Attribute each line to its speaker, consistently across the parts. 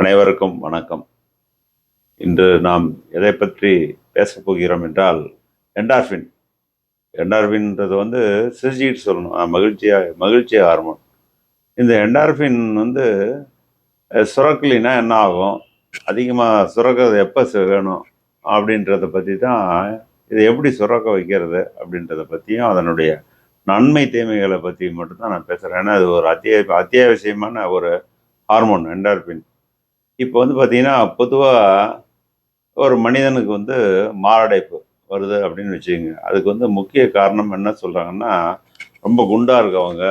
Speaker 1: அனைவருக்கும் வணக்கம். இன்று நாம் எதை பற்றி பேசப் போகிறோம் என்றால் என்டார்ஃபின் என்டார்ஃபின்ன்றது வந்து சிரிச்சிட்டு சொல்லணும். மகிழ்ச்சியாக மகிழ்ச்சியா மகிழ்ச்சி ஹார்மோன். இந்த என்டார்ஃபின் வந்து சுரக்கலினா என்ன ஆகும்? அதிகமாக சுரக்கிறது எப்போ வேணும்? அப்படின்றத பற்றி தான் இதை எப்படி சுரக்க வைக்கிறது அப்படின்றத பற்றியும் அதனுடைய நன்மை தீமைகளை பற்றி மட்டும்தான் நான் பேசுகிறேன் ஏன்னா அது ஒரு அத்திய அத்தியாவசியமான ஒரு ஹார்மோன் என்டார்பின். இப்போ வந்து பார்த்தீங்கன்னா பொதுவாக ஒரு மனிதனுக்கு வந்து மாரடைப்பு வருது அப்படின்னு வச்சுக்கோங்க. அதுக்கு வந்து முக்கிய காரணம் என்ன சொல்கிறாங்கன்னா ரொம்ப குண்டாக இருக்கவங்க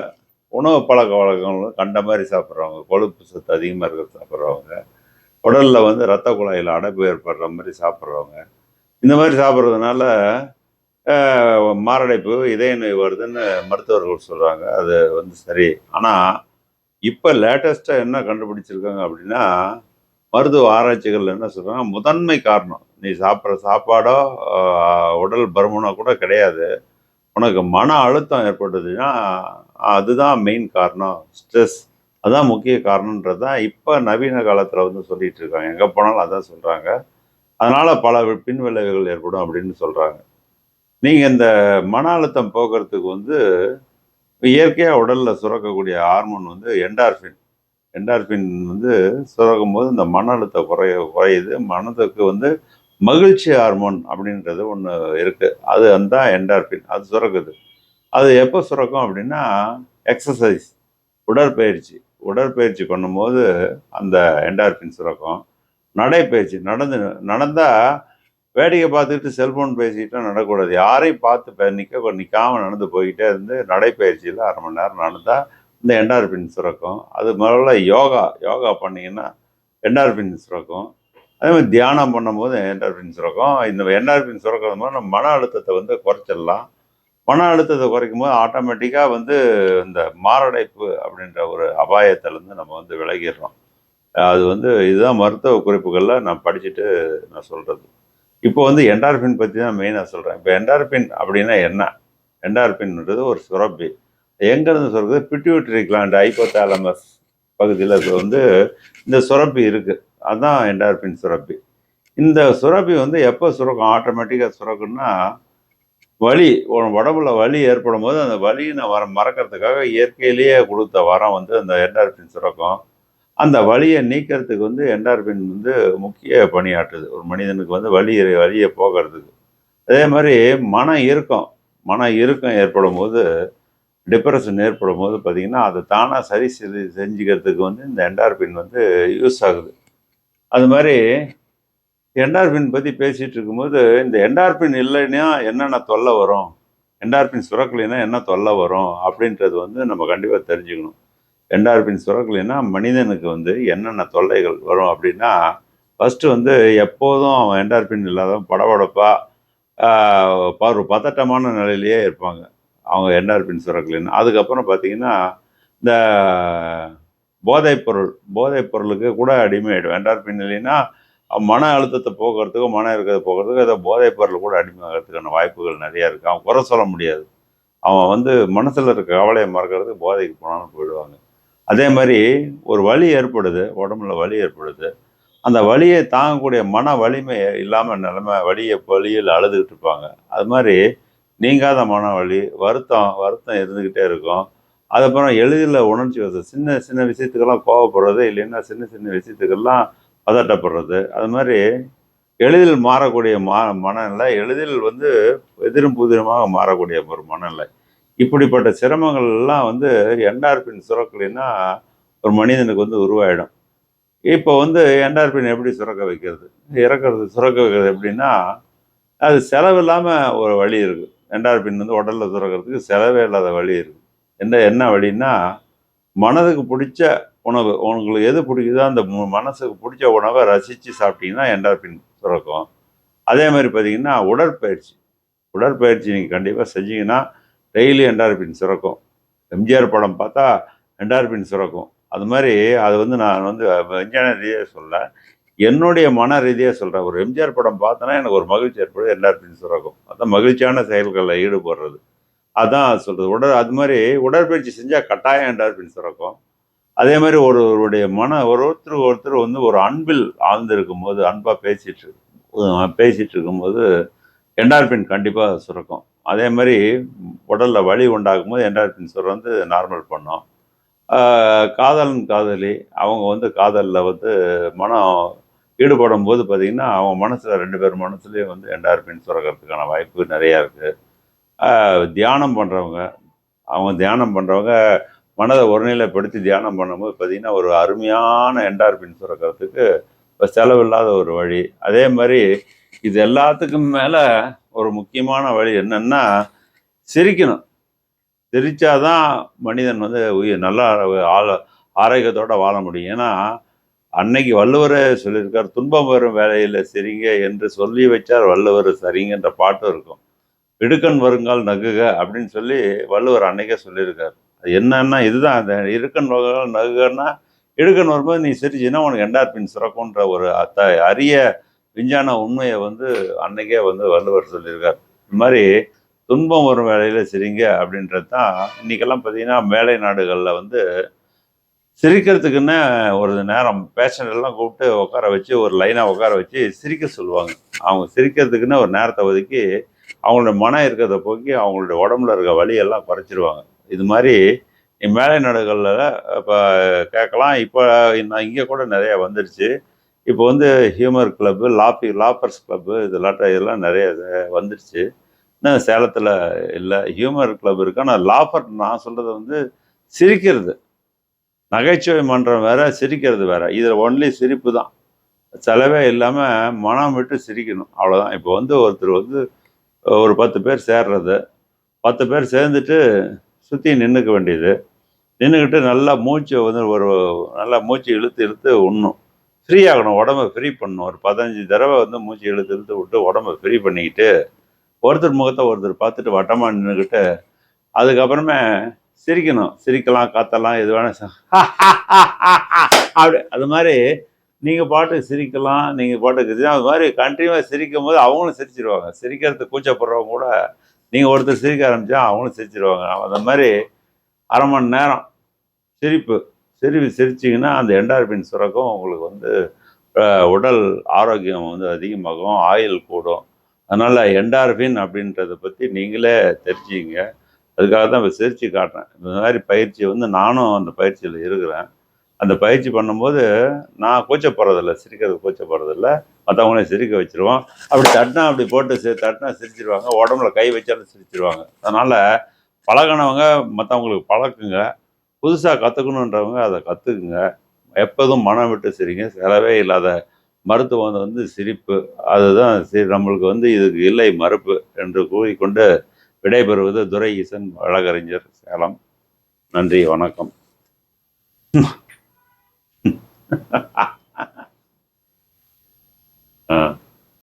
Speaker 1: உணவு பழக்க வழக்கங்களும் கண்ட மாதிரி சாப்பிட்றவங்க கொழுப்பு சத்து அதிகமாக இருக்கிறது சாப்பிட்றவங்க உடலில் வந்து ரத்த குழாயில் அடைப்பு ஏற்படுற மாதிரி சாப்பிட்றவங்க இந்த மாதிரி சாப்பிட்றதுனால மாரடைப்பு இதய நோய் வருதுன்னு மருத்துவர்கள் சொல்கிறாங்க அது வந்து சரி. ஆனால் இப்போ லேட்டஸ்ட்டாக என்ன கண்டுபிடிச்சிருக்காங்க அப்படின்னா மருத்துவ ஆராய்ச்சிகள் என்ன சொல்கிறாங்க முதன்மை காரணம். நீ சாப்பிட்ற சாப்பாடோ உடல் பருமனோ கூட கிடையாது. உனக்கு மன அழுத்தம் ஏற்பட்டதுன்னா அதுதான் மெயின் காரணம். ஸ்ட்ரெஸ் அதுதான் முக்கிய காரணன்றது தான் இப்போ நவீன காலத்தில் வந்து சொல்லிட்டு இருக்காங்க. எங்கே போனாலும் அதான் சொல்கிறாங்க அதனால் பல பின் விளைவுகள் ஏற்படும் அப்படின்னு சொல்கிறாங்க நீங்கள் இந்த மன அழுத்தம் போக்குறதுக்கு வந்து இயற்கையாக உடலில் சுரக்கக்கூடிய ஹார்மோன் வந்து என்டார்ஃபின் என்டார்பின் வந்து சுரக்கும் போது இந்த மன அழுத்தம் குறைய குறையுது. மனதுக்கு வந்து மகிழ்ச்சி ஹார்மோன் அப்படின்றது ஒன்று இருக்குது அது அந்த என்டார்பின் அது சுரக்குது. அது எப்போ சுரக்கும் அப்படின்னா எக்ஸசைஸ் உடற்பயிற்சி. உடற்பயிற்சி பண்ணும்போது அந்த என்டார்பின் சுரக்கும். நடைப்பயிற்சி நடந்து நடந்தால் வேடிக்கை பார்த்துக்கிட்டு செல்ஃபோன் பேசிக்கிட்டால் நடக்கக்கூடாது. யாரையும் பார்த்து நிற்க நிற்காமல் நடந்து போய்கிட்டே இருந்து நடைப்பயிற்சியில் அரை மணி நேரம் நடந்தால் இந்த என்டார்பின் சுரக்கும். அது முதல்ல யோகா யோகா பண்ணிங்கன்னா என்டார்பின் சுரக்கும். அதே மாதிரி தியானம் பண்ணும்போது என்டார்பின் சுரக்கும். இந்த என்டார்பின் சுரக்கிறது மூலம் நம்ம மன அழுத்தத்தை வந்து குறைச்சிடலாம். மன அழுத்தத்தை குறைக்கும் போது ஆட்டோமேட்டிக்காக வந்து இந்த மாரடைப்பு அப்படின்ற ஒரு அபாயத்திலேருந்து நம்ம வந்து விலகிடுறோம். அது வந்து இதுதான் மருத்துவ குறிப்புகளில் நான் படிச்சுட்டு நான் சொல்கிறது இப்போ வந்து என்டார்பின் பற்றி தான் மெயினாக சொல்கிறேன் இப்போ என்டார்பின் அப்படின்னா என்ன? என்டார்பின்ன்றது ஒரு சுரப்பி. எங்கேருந்து சொல்கிறது பிட்யூட்டரி கிளாண்ட் ஐப்போதாலமஸ் பகுதியில் வந்து இந்த சுரப்பி இருக்குது அதுதான் என்டார்பின் சுரப்பி. இந்த சுரப்பி வந்து எப்போ சுரக்கும்? ஆட்டோமேட்டிக்காக சுரக்குன்னா வலி உடம்புல வலி ஏற்படும் போது அந்த வலியை வர மறக்கிறதுக்காக இயற்கையிலேயே கொடுத்த வரம் வந்து அந்த என்டார்பின் சுரக்கும். அந்த வலியை நீக்கிறதுக்கு வந்து என்டார்பின் வந்து முக்கிய பணியாற்றுது. ஒரு மனிதனுக்கு வந்து வலி வலியை போக்குறதுக்கு. அதே மாதிரி மன இறுக்கம். மன இறுக்கம் ஏற்படும் போது டிப்ரெஷன் ஏற்படும் போது பார்த்திங்கன்னா அதை தானாக சரி செய்து செஞ்சுக்கிறதுக்கு வந்து இந்த என்டார்பின் வந்து யூஸ் ஆகுது. அது மாதிரி என்டார்பின் பற்றி பேசிகிட்டு இருக்கும்போது இந்த என்டார்பின் இல்லைன்னா என்னென்ன தொல்லை வரும்? என்டார்பின் சுரக்கலைன்னா என்ன தொல்லை வரும்? அப்படின்றது வந்து நம்ம கண்டிப்பாக தெரிஞ்சுக்கணும். என்டார்பின் சுரக்கலைன்னா மனிதனுக்கு வந்து என்னென்ன தொல்லைகள் வரும் அப்படின்னா ஃபஸ்ட்டு வந்து எப்போதும் அவன் என்டார்பின் இல்லாதவன் படபடப்பாக ஒரு பதட்டமான நிலையிலேயே இருப்பாங்க. அவங்க என்டார்பின் சுரக்கலைன்னு அதுக்கப்புறம் பார்த்தீங்கன்னா இந்த போதைப்பொருள் போதைப்பொருளுக்கு பொருளுக்கு கூட அடிமையாயிடும். என்ஆர்பின் இல்லைன்னா மன அழுத்தத்தை போக்குறதுக்கும் மன இருக்கிறத போக்குறதுக்கும் ஏதோ போதைப்பொருள் கூட கூட அடிமையாகிறதுக்கான வாய்ப்புகள் நிறையா இருக்குது அவன் குறை சொல்ல முடியாது. அவன் வந்து மனசில் இருக்க கவலையை மறக்கிறதுக்கு போதைக்கு போனாலும் போயிடுவாங்க. அதே மாதிரி ஒரு வலி ஏற்படுது உடம்புல வலி ஏற்படுது. அந்த வலியை தாங்கக்கூடிய மன வலிமை இல்லாமல் நிலைமை வலியை வலியில் அழுதுகிட்டு இருப்பாங்க. அது மாதிரி நீங்காத மனவழி வருத்தம் வருத்தம் இருந்துக்கிட்டே இருக்கும். அதுக்கப்புறம் எளிதில் உணர்ச்சி வருது சின்ன சின்ன விஷயத்துக்கெல்லாம் கோவப்படுறது இல்லைன்னா சின்ன சின்ன விஷயத்துக்கெல்லாம் பதட்டப்படுறது. அது மாதிரி எளிதில் மாறக்கூடிய மா மனநிலை எளிதில் வந்து எதிரும் புதிருமாக மாறக்கூடிய ஒரு மனநிலை. இப்படிப்பட்ட சிரமங்கள்லாம் வந்து என்டார்பின் சுரக்கலைன்னா ஒரு மனிதனுக்கு வந்து உருவாயிடும். இப்போ வந்து என்டார்பின் எப்படி சுரக்க வைக்கிறது? இறக்கிறது சுரக்க வைக்கிறது எப்படின்னா அது செலவு இல்லாமல் ஒரு வழி இருக்குது என்டார்பின் வந்து உடலில் துறக்கிறதுக்கு செலவே இல்லாத வழி இருக்குது என்ன என்ன வழின்னா மனதுக்கு பிடிச்ச உணவு உங்களுக்கு எது பிடிக்குதோ அந்த மனசுக்கு பிடிச்ச உணவை ரசித்து சாப்பிட்டீங்கன்னா என்டார்பின் சுரக்கும் அதே மாதிரி பார்த்தீங்கன்னா உடற்பயிற்சி. உடற்பயிற்சி நீங்கள் கண்டிப்பாக செஞ்சீங்கன்னா டெய்லி என்டார்பின் சுரக்கும். எம்ஜிஆர் படம் பார்த்தா என்டார்பின் சுரக்கும். அது மாதிரி அது வந்து நான் வந்து விஞ்ஞான சொல்ல என்னுடைய மன ரீதியாக சொல்கிறேன் ஒரு எம்ஜிஆர் படம் பார்த்தோன்னா எனக்கு ஒரு மகிழ்ச்சி ஏற்படுது. என்டார்பின் சுரக்கும் அதான் மகிழ்ச்சியான செயல்களில் ஈடுபடுறது. அதான் சொல்கிறது உடல் அது மாதிரி உடற்பயிற்சி செஞ்சால் கட்டாயம் என்டார்பின் சுரக்கும் அதே மாதிரி ஒருவருடைய மன ஒரு ஒருத்தர் ஒருத்தர் வந்து ஒரு அன்பில் ஆழ்ந்திருக்கும் போது அன்பாக பேசிட்டு பேசிகிட்டு இருக்கும்போது என்டார்பின் கண்டிப்பாக சுரக்கும் அதே மாதிரி உடலில் வலி உண்டாகும் போது என்டார்பின் சுரம் வந்து நார்மல் பண்ணோம். காதலன் காதலி அவங்க வந்து காதலில் வந்து மனம் ஈடுபடும் போது பார்த்தீங்கன்னா அவங்க மனசில் ரெண்டு பேர் மனசுலேயும் வந்து என்டார்பின் சுரக்கிறதுக்கான வாய்ப்பு நிறையா இருக்குது தியானம் பண்ணுறவங்க அவங்க தியானம் பண்ணுறவங்க மனதை ஒருநிலைப்படுத்தி தியானம் பண்ணும்போது பார்த்தீங்கன்னா ஒரு அருமையான என்டார்பின் சுரக்கிறதுக்கு இப்போ செலவில்லாத ஒரு வழி. அதே மாதிரி இது எல்லாத்துக்கும் மேலே ஒரு முக்கியமான வழி என்னென்னா சிரிக்கணும். சிரித்தாதான் மனிதன் வந்து உயிர் நல்லா ஆள ஆரோக்கியத்தோடு வாழ முடியும். ஏன்னா அன்னைக்கு வள்ளுவரே சொல்லியிருக்கார் துன்பம் வரும் வேலையில் சரிங்க என்று சொல்லி வச்சார் வள்ளுவர் சரிங்கன்ற பாட்டும் இருக்கும். இடுக்கண் வருங்கால் நகுக அப்படின்னு சொல்லி வள்ளுவர் அன்னைக்கே சொல்லியிருக்கார். அது என்னன்னா இதுதான் அந்த இருக்கன் வருங்கால் நகுகன்னா இடுக்கன் வரும்போது நீ சிரிச்சின்னா உனக்கு என்டார்பின் சுரக்குன்ற ஒரு அத்த அரிய விஞ்ஞான உண்மையை வந்து அன்னைக்கே வந்து வள்ளுவர் சொல்லியிருக்கார். இது மாதிரி துன்பம் வரும் வேலையில் சிரிங்க அப்படின்றது தான் இன்னைக்கெல்லாம் பார்த்தீங்கன்னா மேலை நாடுகளில் வந்து சிரிக்கிறதுக்குன்னு ஒரு நேரம்? பேஷண்ட் எல்லாம் கூப்பிட்டு உட்கார வச்சு ஒரு லைனாக உட்கார வச்சு சிரிக்க சொல்லுவாங்க. அவங்க சிரிக்கிறதுக்குன்னு ஒரு நேரத்தை ஒதுக்கி அவங்களோட மனம் இருக்கிறத போக்கி அவங்களுடைய உடம்புல இருக்க வலியெல்லாம் குறைச்சிருவாங்க. இது மாதிரி மேலை நாடுகளில் இப்போ கேட்கலாம். இப்போ நான் இங்கே கூட நிறைய வந்துருச்சு. இப்போ வந்து ஹியூமர் கிளப்பு லாப்பி லாப்பர்ஸ் கிளப்பு இதெல்லாம் இதெல்லாம் நிறைய வந்துடுச்சு வந்துருச்சு. இன்னும் சேலத்தில் இல்லை. ஹியூமர் கிளப் இருக்கு. ஆனால் லாஃபர் நான் சொல்கிறது வந்து சிரிக்கிறது. நகைச்சுவை மன்றம் வேற சிரிக்கிறது வேற. இதில் ஒன்லி சிரிப்பு தான். செலவே இல்லாமல் மனம் விட்டு சிரிக்கணும். அவ்வளோதான் இப்போ வந்து ஒருத்தர் வந்து ஒரு பத்து பேர் சேர்றது. பத்து பேர் சேர்ந்துட்டு சுற்றி நின்றுக்க வேண்டியது. நின்றுக்கிட்டு நல்லா மூச்சை வந்து ஒரு நல்லா மூச்சு இழுத்து இழுத்து உண்ணும். ஃப்ரீ ஆகணும். உடம்ப ஃப்ரீ பண்ணணும். ஒரு பதினஞ்சு தடவை வந்து மூச்சு இழுத்து இழுத்து விட்டு உடம்பை ஃப்ரீ பண்ணிக்கிட்டு ஒருத்தர் முகத்தை ஒருத்தர் பார்த்துட்டு வட்டமாக நின்றுக்கிட்டு அதுக்கப்புறமே சிரிக்கணும். சிரிக்கலாம் காத்தலாம் எது வேணா அப்படி அது மாதிரி நீங்கள் பாட்டுக்கு சிரிக்கலாம் நீங்கள் பாட்டுக்கு அது மாதிரி கண்டினியூவாக சிரிக்கும் போது அவங்களும் சிரிச்சிருவாங்க. சிரிக்கிறதுக்கு கூச்சப்படுறவங்க கூட நீங்கள் ஒருத்தர் சிரிக்க ஆரம்பித்தா அவங்களும் சிரிச்சிருவாங்க. அந்த மாதிரி அரை மணி நேரம் சிரிப்பு சிரிப்பு சிரிச்சிங்கன்னா அந்த என்டார்பின் சுரக்கம் உங்களுக்கு வந்து உடல் ஆரோக்கியம் வந்து அதிகமாகும் ஆயில் கூடும். அதனால் என்டார்பின் அப்படின்றத பற்றி நீங்களே தெரிஞ்சுங்க அதுக்காக தான் இப்போ சிரிச்சு காட்டுறேன். இந்த மாதிரி பயிற்சி வந்து நானும் அந்த பயிற்சியில் இருக்கிறேன். அந்த பயிற்சி பண்ணும்போது நான் கூச்சப்படுறதில்ல சிரிக்கிறது கூச்சப்படுறதில்ல. மற்றவங்களே சிரிக்க வச்சுருவோம். அப்படி தட்டினா அப்படி போட்டு சி தட்டினா சிரிச்சிருவாங்க. உடம்புல கை வச்சாலும் சிரிச்சிருவாங்க. அதனால் பழகினவங்க மற்றவங்களுக்கு பழக்குங்க. புதுசாக கற்றுக்கணுன்றவங்க அதை கற்றுக்குங்க எப்போதும் மனம் விட்டு சிரிங்க. செலவே இல்லாத மருத்துவம் வந்து சிரிப்பு. அதுதான் சரி நம்மளுக்கு வந்து இதுக்கு இல்லை மறுப்பு என்று கூறிக்கொண்டு விடைபெறுவது துரை ஈசன் வழக்கறிஞர் சேலம். நன்றி வணக்கம். ஆ.